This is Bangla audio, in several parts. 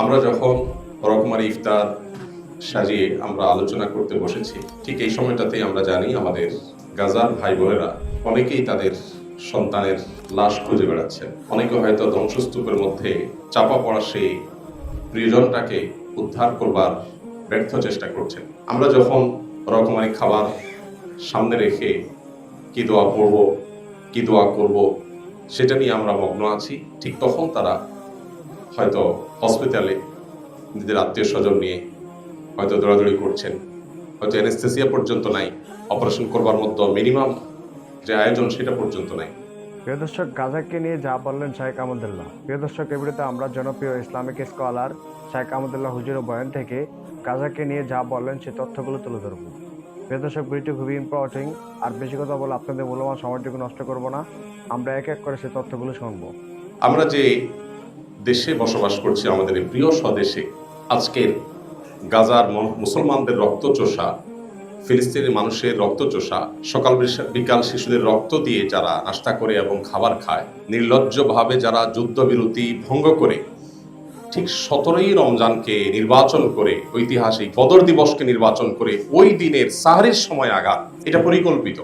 আমরা যখন রকমারি ইফতার সাজিয়ে আমরা আলোচনা করতে বসেছি, ঠিক এই সময়টাতেই আমরা জানি আমাদের গাজার ভাই বোনেরা অনেকেই তাদের সন্তানের লাশ খুঁজে বেড়াচ্ছেন। অনেকে হয়তো ধ্বংসস্তূপের মধ্যে চাপা পড়া সেই প্রিয়জনটাকে উদ্ধার করবার ব্যর্থ চেষ্টা করছেন। আমরা যখন রকমারি খাবার সামনে রেখে কি দোয়া পড়ব, কি দোয়া করব, সেটা নিয়ে আমরা মগ্ন আছি, ঠিক তখন তারা হয়তো হসপিটালে নিজেদের আত্মীয় স্বজন নিয়ে হয়তো দৌড়াদৌড়ি করছেন। হয়তো অ্যানেস্থেসিয়া পর্যন্ত নাই অপারেশন করবার মতো মিনিমাম যে আয়োজন সেটা পর্যন্ত নাই। প্রিয় দর্শক গাজাকে নিয়ে যা বললেন শাহেক আহমদুল্লাহ প্রিয় দর্শক এবারে আমরা জনপ্রিয় ইসলামিক স্কলার শাহেক আহমদুল্লাহ হুজুরের বয়ান থেকে গাজাকে নিয়ে যা বললেন সেই তথ্যগুলো তুলে ধরবো। প্রিয় দর্শক ভিডিওটি খুবই ইম্পর্টিং আর বেশি কথা বলে আপনাদের মূল্যবান সময়টুকু নষ্ট করব না। আমরা এক এক করে সে তথ্যগুলো শুনব। আমরা যে দেশে বসবাস করছি আমাদের এই প্রিয় স্বদেশে। আজকের গাজার মুসলমানদের রক্তচোষা ফিলিস্তিনের মানুষের রক্তচোষা, সকাল বিকাল শিশুদের রক্ত দিয়ে যারা নাস্তা করে এবং খাবার খায়, নির্লজ্জভাবে যারা যুদ্ধবিরতি ভঙ্গ করে, ঠিক সতেরোই রমজানকে নির্বাচন করে, ঐতিহাসিক বদর দিবসকে নির্বাচন করে ওই দিনের সাহারির সময় আঘাত, এটা পরিকল্পিত।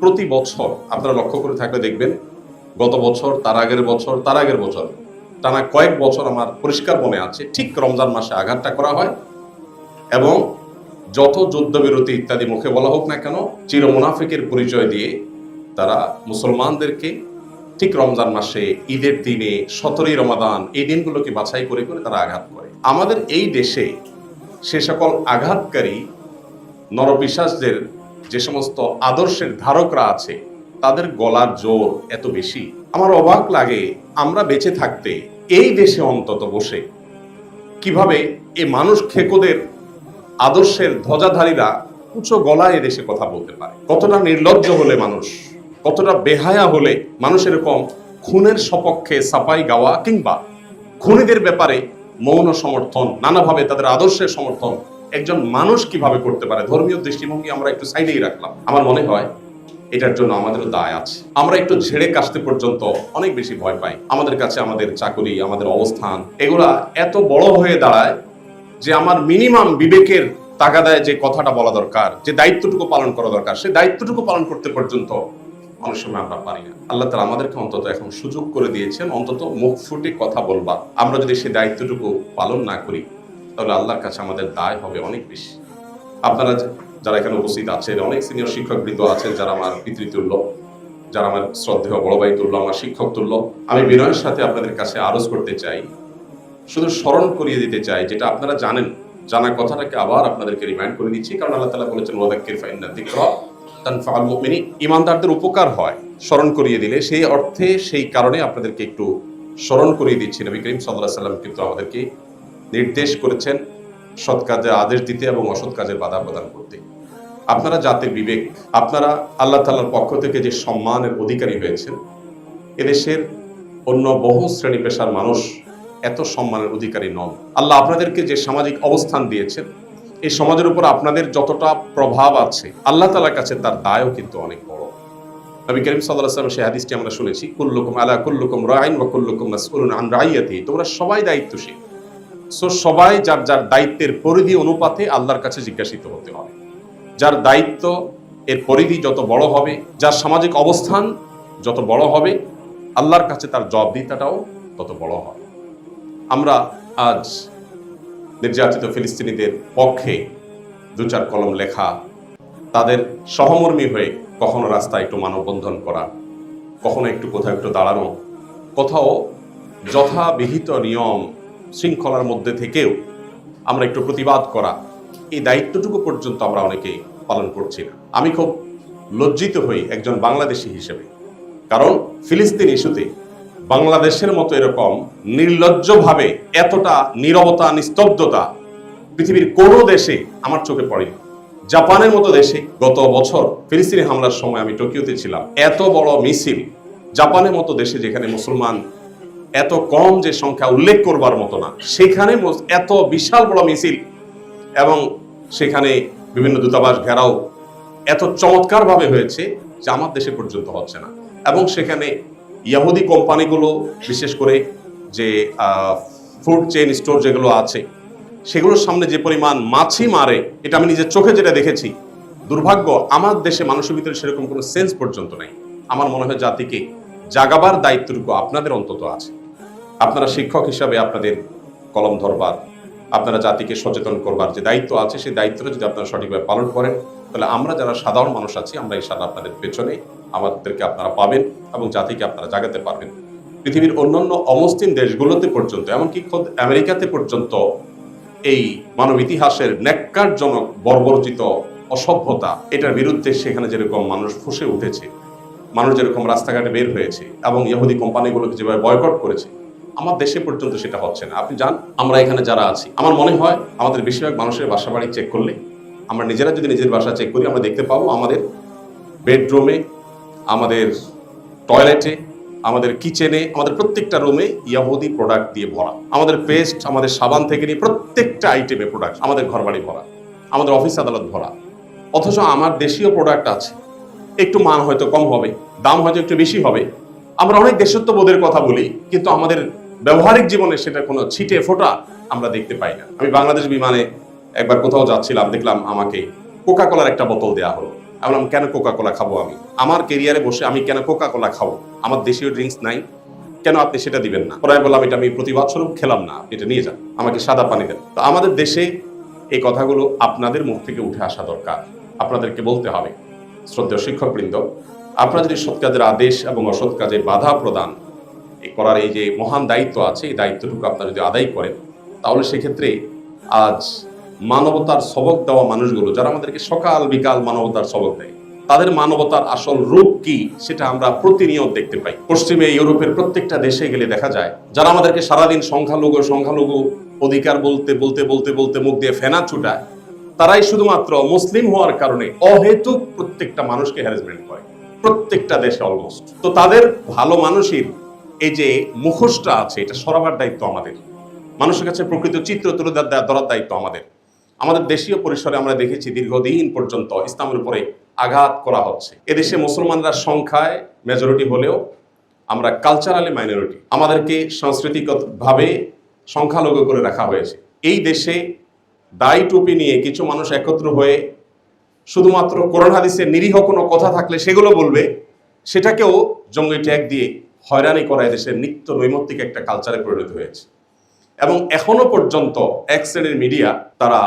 প্রতি বছর, আপনারা লক্ষ্য করে থাকলে দেখবেন, গত বছর, তার আগের বছর, তার আগের বছর টানা কয়েক বছর আমার পরিষ্কার মনে আছে, ঠিক রমজান মাসে আঘাতটা করা হয় এবং যত যুদ্ধবিরতি ইত্যাদি মুখে বলা হোক না কেন চির মুনাফিকের পরিচয় দিয়ে তারা মুসলমানদেরকে ঠিক রমজান মাসে, ঈদের দিনে, সতেরোই রমাদান, এই দিনগুলোকে বাছাই করে করে তারা আঘাত করে। আমাদের এই দেশে সে সকল আঘাতকারী নরবিশ্বাসদের যে সমস্ত আদর্শের ধারকরা আছে, তাদের গলার জোর এত বেশি। আমার অবাক লাগে, আমরা বেঁচে থাকতে এই দেশে অন্তত বসে কীভাবে এ মানুষ খেকোদের আদর্শের ধ্বজাধারীরা উঁচু গলায় এদেশে কথা বলতে পারে? কতটা নির্লজ্জ হলে মানুষ, কতটা বেহায়া হলে মানুষ এরকম খুনের সপক্ষে সাফাই গাওয়া কিংবা খুনিদের ব্যাপারে মৌন সমর্থন, নানাভাবে তাদের আদর্শের সমর্থন একজন মানুষ কীভাবে করতে পারে? ধর্মীয় দৃষ্টিভঙ্গি আমরা একটু সাইডেই রাখলাম। আমার মনে হয় এটার জন্য আমাদেরও দায় আছে। আমরা একটু ঝেড়ে কাশতে পর্যন্ত অনেক বেশি ভয় পাই। আমাদের কাছে আমাদের চাকরি, আমাদের অবস্থান, এগুলা এত বড় হয়ে দাঁড়ায় যে আমার মিনিমাম বিবেকের তাগাদায় যে কথাটা বলা দরকার, যে দায়িত্বটুকু পালন করা দরকার সেই দায়িত্বটুকু পালন করতে পর্যন্ত অনেক সময় আমরা পারি না। আল্লাহ তালা আমাদেরকে অন্তত এখন সুযোগ করে দিয়েছেন, অন্তত মুখ ফুটে কথা বলবা। আমরা যদি সেই দায়িত্বটুকু পালন না করি, তাহলে আল্লাহর কাছে আমাদের দায় হবে অনেক বেশি। আপনারা যারা এখানে উপস্থিত আছেন, অনেক সিনিয়র শিক্ষক বৃন্দ আছেন যারা আমার পিতৃতুল্য, যারা আমার শ্রদ্ধেয় বড় ভাই তুল্য, আমার শিক্ষক তুল্য। আমি বিনয়ের সাথে আপনাদের কাছে আরজ করতে চাই, শুধু স্মরণ করিয়ে দিতে চাই, যেটা আপনারা জানেন। জানা কথাটাকে আবার আপনাদেরকে রিমাইন্ড করে দিচ্ছি, কারণ আল্লাহ তালা বলেছেন ওয়াদাক্কির ফাইন্না যিকরা তানফাআল মুমিনিন। ইমানদারদের উপকার হয় স্মরণ করিয়ে দিলে, সেই অর্থে, সেই কারণে আপনাদেরকে একটু স্মরণ করিয়ে দিচ্ছি। নবী করিম সাল্লাহ সাল্লাম কিন্তু আমাদেরকে নির্দেশ করেছেন সৎ কাজে আদেশ দিতে এবং অসৎ কাজের বাধা প্রদান করতে। আপনারা জাতির বিবেক, আপনারা আল্লাহ তাল্লার পক্ষ থেকে যে সম্মানের অধিকারী হয়েছেন, এদেশের অন্য বহু শ্রেণি পেশার মানুষ এত সম্মানের অধিকারী নন। আল্লাহ আপনাদেরকে যে সামাজিক অবস্থান দিয়েছেন, এই সমাজের উপর আপনাদের যতটা প্রভাব আছে, আল্লাহ তালার কাছে তার দায়ও কিন্তু অনেক বড়। নবী করিম সাল্লাহ সেই হাদিসটি আমরা শুনেছি, কুল্লুকুম আলা কুল্লুকুম রাইন বা কুল্লুকুম রাইয়াতি তোমরা সবাই দায়িত্বশীল। সো সবাই যার যার দায়িত্বের পরিধি অনুপাতে আল্লাহর কাছে জিজ্ঞাসিত হতে হবে। যার দায়িত্ব এর পরিধি যত বড় হবে, যার সামাজিক অবস্থান যত বড় হবে, আল্লাহর কাছে তার জবাবদিহিতাটাও তত বড় হবে। আমরা আজ নির্যাতিত ফিলিস্তিনিদের পক্ষে দু চার কলম লেখা, তাদের সহমর্মী হয়ে কখনো রাস্তায় একটু মানববন্ধন করা, কখনো একটু কোথাও একটু দাঁড়ানো, কোথাও যথাবিহিত নিয়ম শৃঙ্খলার মধ্যে থেকেও আমরা একটু প্রতিবাদ করা, এই দায়িত্বটুকু পর্যন্ত আমরা অনেকে পালন করছি না। আমি খুব লজ্জিত হই একজন বাংলাদেশি হিসেবে। কারণ ফিলিস্তিন ইস্যুতে বাংলাদেশের মতো এরকম নির্লজ্জভাবে এতটা নীরবতা, নিস্তব্ধতা পৃথিবীর কোনো দেশে আমার চোখে পড়েনি। জাপানের মতো দেশে গত বছর ফিলিস্তিনি হামলার সময় আমি টোকিওতে ছিলাম। এত বড় মিছিল জাপানের মতো দেশে যেখানে মুসলমান এত কম যে সংখ্যা উল্লেখ করবার মতো না। সেখানে এত বিশাল বড় মিছিল এবং সেখানে বিভিন্ন দূতাবাস ঘেরাও এত চমৎকারভাবে হয়েছে যে আমার দেশে পর্যন্ত হচ্ছে না। এবং সেখানে ইয়াহুদি কোম্পানিগুলো, বিশেষ করে যে ফুড চেইন স্টোর যেগুলো আছে, সেগুলোর সামনে যে পরিমাণ মাছি মারে, এটা আমি নিজের চোখে যেটা দেখেছি, দুর্ভাগ্য আমার দেশে মানুষের ভিতরে সেরকম কোনো সেন্স পর্যন্ত নেই। আমার মনে হয় জাতিকে জাগাবার দায়িত্বটুকু আপনাদের অন্তত আছে। আপনারা শিক্ষক হিসাবে আপনাদের কলম ধরবার, আপনারা জাতিকে সচেতন করবার যে দায়িত্ব আছে, সেই দায়িত্বটা যদি আপনারা সঠিকভাবে পালন করেন, তাহলে আমরা যারা সাধারণ মানুষ আছি, আমরা সাদা আপনাদের পেছনে আমাদেরকে আপনারা পাবেন এবং জাতিকে আপনারা জাগাতে পারবেন। পৃথিবীর অন্যান্য অমুসলিম দেশগুলোতে পর্যন্ত, এমনকি খোদ আমেরিকাতে পর্যন্ত এই মানব ইতিহাসের ন্যাক্কারজনক বর্বরচিত অসভ্যতা, এটার বিরুদ্ধে সেখানে যেরকম মানুষ ফুসে উঠেছে, মানুষ যেরকম রাস্তাঘাটে বের হয়েছে এবং ইহুদি কোম্পানিগুলোকে যেভাবে বয়কট করেছে আমার দেশে পর্যন্ত সেটা হচ্ছে না। আপনি যান, আমরা এখানে যারা আছি, আমার মনে হয় আমাদের বেশিরভাগ মানুষের বাসা বাড়ি চেক করলে, আমরা নিজেরা যদি নিজের বাসা চেক করি, আমরা দেখতে পাবো আমাদের বেডরুমে আমাদের টয়লেটে আমাদের কিচেনে আমাদের প্রত্যেকটা রুমে ইয়াহুদি প্রোডাক্ট দিয়ে ভরা। আমাদের পেস্ট আমাদের সাবান থেকে নিয়ে প্রত্যেকটা আইটেমে প্রোডাক্ট আমাদের ঘরবাড়ি ভরা, আমাদের অফিস আদালত ভরা। অথচ আমার দেশীয় প্রোডাক্ট আছে, একটু মান হয়তো কম হবে, দাম হয়তো একটু বেশি হবে। আমরা অনেক দেশত্ববোধের কথা বলি, কিন্তু আমাদের ব্যবহারিক জীবনে সেটা কোনো ছিটে ফোটা আমরা দেখতে পাই না। আমি বাংলাদেশ বিমানে একবার কোথাও যাচ্ছিলাম, দেখলাম আমাকে কোকা কোলার একটা বোতল দেওয়া হলো। আমি বললাম, কেন কোকা কোলা খাব আমি? আমার কেরিয়ারে বসে আমি কেন কোকা কোলা খাব? আমার দেশীয় ড্রিঙ্কস নাই। কেন আপনি সেটা দিবেন না? পরে বললাম, এটা আমি প্রতিবাদ স্বরূপ খেলাম না এটা নিয়ে যান। আমাকে সাদা পানি দেন। তো আমাদের দেশে এই কথাগুলো আপনাদের মুখ থেকে উঠে আসা দরকার। আপনাদেরকে বলতে হবে, শ্রদ্ধেয় শিক্ষকবৃন্দ, আপনারা যদি সৎ কাজের আদেশ এবং অসৎ কাজের বাধা প্রদান করার এই যে মহান দায়িত্ব আছে, এই দায়িত্বটুকু আপনারা যদি আদায় করেন, তাহলে সেক্ষেত্রে আজ মানবতার সবক দেওয়া মানুষগুলো, যারা আমাদেরকে সকাল বিকাল মানবতার সবক দেয়, তাদের মানবতার আসল রূপ কি সেটা আমরা প্রতিনিয়ত দেখতে পাই। পশ্চিমে ইউরোপের প্রত্যেকটা দেশে গেলে দেখা যায়, যারা আমাদেরকে সারাদিন সংখ্যালঘু সংখ্যালঘু অধিকার বলতে বলতে বলতে বলতে মুখ দিয়ে ফেনা ছুটায়, তারাই শুধুমাত্র মুসলিম হওয়ার কারণে অহেতুক প্রত্যেকটা মানুষকে হ্যারাসমেন্ট করে, প্রত্যেকটা দেশে অলমোস্ট তো তাদের ভালো মানুষের এই যে মুখোশটা আছে, এটা সরাবার দায়িত্ব আমাদের। মানুষের কাছে প্রকৃত চিত্র তুলে ধরা- ধরার দায়িত্ব আমাদের। আমাদের দেশীয় পরিসরে আমরা দেখেছি দীর্ঘদিন পর্যন্ত ইসলামের উপরে আঘাত করা হচ্ছে। এদেশে মুসলমানরা সংখ্যায় মেজরিটি হলেও আমরা কালচারালি মাইনরিটি আমাদেরকে সাংস্কৃতিকভাবে সংখ্যালঘু করে রাখা হয়েছে। এই দেশে দায় টুপি নিয়ে কিছু মানুষ একত্র হয়ে শুধুমাত্র কোরআন হাদিসের নিরীহ কোনো কথা থাকলে সেগুলো বলবে, সেটাকেও জঙ্গি ট্যাগ দিয়ে হয়রানি করা দেশের নিত্য নৈমিত্তিক একটা কালচারে পরিণত হয়েছে। এবং এখনও পর্যন্ত এক শ্রেণির মিডিয়া তারা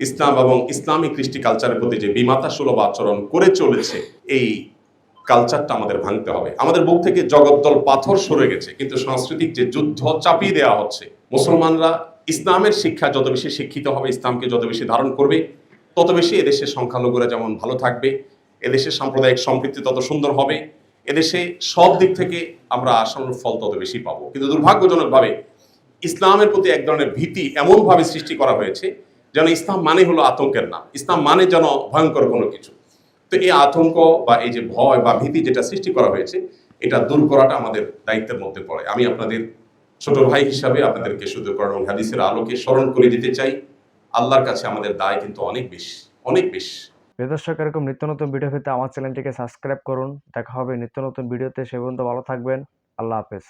ইসলাম এবং ইসলামিক কৃষ্টি কালচারের প্রতি যে বিমাতা সুলভ আচরণ করে চলেছে, এই কালচারটা আমাদের ভাঙতে হবে। আমাদের বুক থেকে জগদ্দল পাথর সরে গেছে, কিন্তু সাংস্কৃতিক যে যুদ্ধ চাপিয়ে দেওয়া হচ্ছে, মুসলমানরা ইসলামের শিক্ষা যত বেশি শিক্ষিত হবে, ইসলামকে যত বেশি ধারণ করবে, তত বেশি এদেশের সংখ্যালঘুরা যেমন ভালো থাকবে, এদেশের সাম্প্রদায়িক সম্পৃক্তি তত সুন্দর হবে এদেশে সব দিক থেকে আমরা আসানোর ফল তত বেশি পাবো। কিন্তু দুর্ভাগ্যজনকভাবে ইসলামের প্রতি এক ধরনের ভীতি এমনভাবে সৃষ্টি করা হয়েছে যেন ইসলাম মানে হলো আতঙ্কের নাম। ইসলাম মানে যেন ভয়ঙ্কর কোনো কিছু। তো এই আতঙ্ক বা এই যে ভয় বা ভীতি যেটা সৃষ্টি করা হয়েছে, এটা দূর করাটা আমাদের দায়িত্বের মধ্যে পড়ে। আমি আপনাদের ছোট ভাই হিসাবে আপনাদেরকে শুধু করণ হাদিসের আলোকে স্মরণ করে দিতে চাই। আল্লাহর কাছে আমাদের দায় কিন্তু অনেক বেশি অনেক বেশি। দর্শক, এরকম নিত্য নতুন ভিডিও পেতে আমার চ্যানেলটিকে সাবস্ক্রাইব করুন। দেখা হবে নিত্য নতুন ভিডিওতে সে পর্যন্ত ভালো থাকবেন। আল্লাহ হাফেজ।